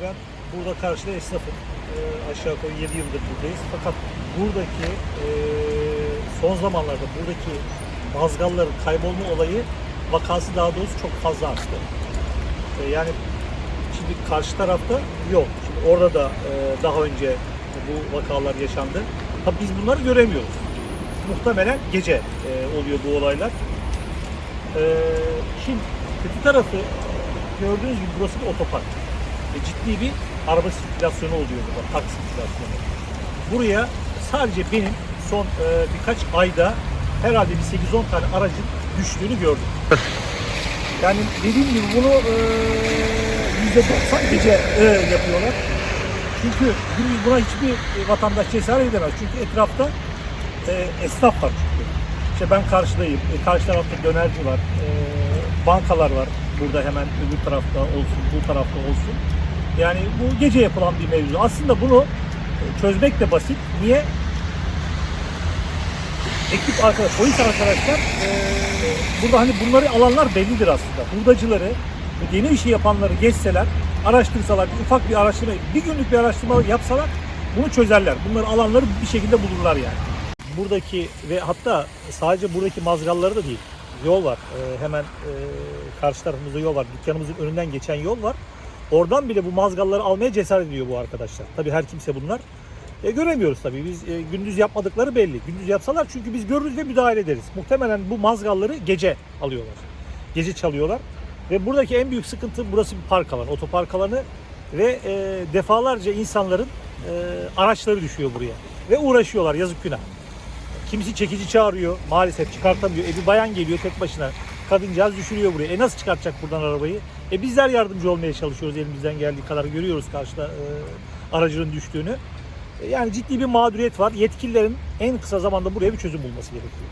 burada karşıda esnafım. Ee, aşağı yukarı 7 yıldır buradayız. Fakat buradaki e, son zamanlarda buradaki mazgalların kaybolma olayı vakası daha doğrusu çok fazla arttı. Ee, yani şimdi karşı tarafta yok. Şimdi orada da e, daha önce bu vakalar yaşandı. Tabii biz bunları göremiyoruz. Muhtemelen gece e, oluyor bu olaylar. Ee, şimdi kötü tarafı gördüğünüz gibi burası bir otopark. Ve ciddi bir araba sirkülasyonu oluyor burada, park sirkülasyonu. Buraya sadece benim son e, birkaç ayda herhalde bir 8-10 tane aracın düştüğünü gördüm. Yani dediğim gibi bunu e, %90 gece e, yapıyorlar. Çünkü gündüz buna hiçbir vatandaş cesaret edemez. Çünkü etrafta e, esnaf var çünkü. İşte ben karşıdayım. E, karşı tarafta dönerci var. E, bankalar var. Burada hemen öbür tarafta olsun, bu tarafta olsun. Yani bu gece yapılan bir mevzu. Aslında bunu e, çözmek de basit. Niye? Ekip arkadaş, polis arkadaşlar e, burada hani bunları alanlar bellidir aslında. Hurdacıları, yeni işi yapanları geçseler, araştırsalar, bir ufak bir araştırma, bir günlük bir araştırma yapsalar bunu çözerler. Bunları alanları bir şekilde bulurlar yani. Buradaki ve hatta sadece buradaki mazgalları da değil. Yol var. E, hemen karşı tarafımızda yol var. Dükkanımızın önünden geçen yol var. Oradan bile bu mazgalları almaya cesaret ediyor bu arkadaşlar. Tabii her kimse bunlar. E, göremiyoruz tabii. Biz e, gündüz yapmadıkları belli. Gündüz yapsalar çünkü biz görürüz ve müdahale ederiz. Muhtemelen bu mazgalları gece alıyorlar. Gece çalıyorlar. Ve buradaki en büyük sıkıntı burası bir park alanı, otopark alanı ve e, defalarca insanların e, araçları düşüyor buraya. Ve uğraşıyorlar yazık günah. Kimisi çekici çağırıyor. Maalesef çıkartamıyor. E bir bayan geliyor tek başına. Kadıncağız düşürüyor buraya. E nasıl çıkartacak buradan arabayı? E bizler yardımcı olmaya çalışıyoruz elimizden geldiği kadar. Görüyoruz karşıda e, aracının düştüğünü. E, yani ciddi bir mağduriyet var. Yetkililerin en kısa zamanda buraya bir çözüm bulması gerekiyor.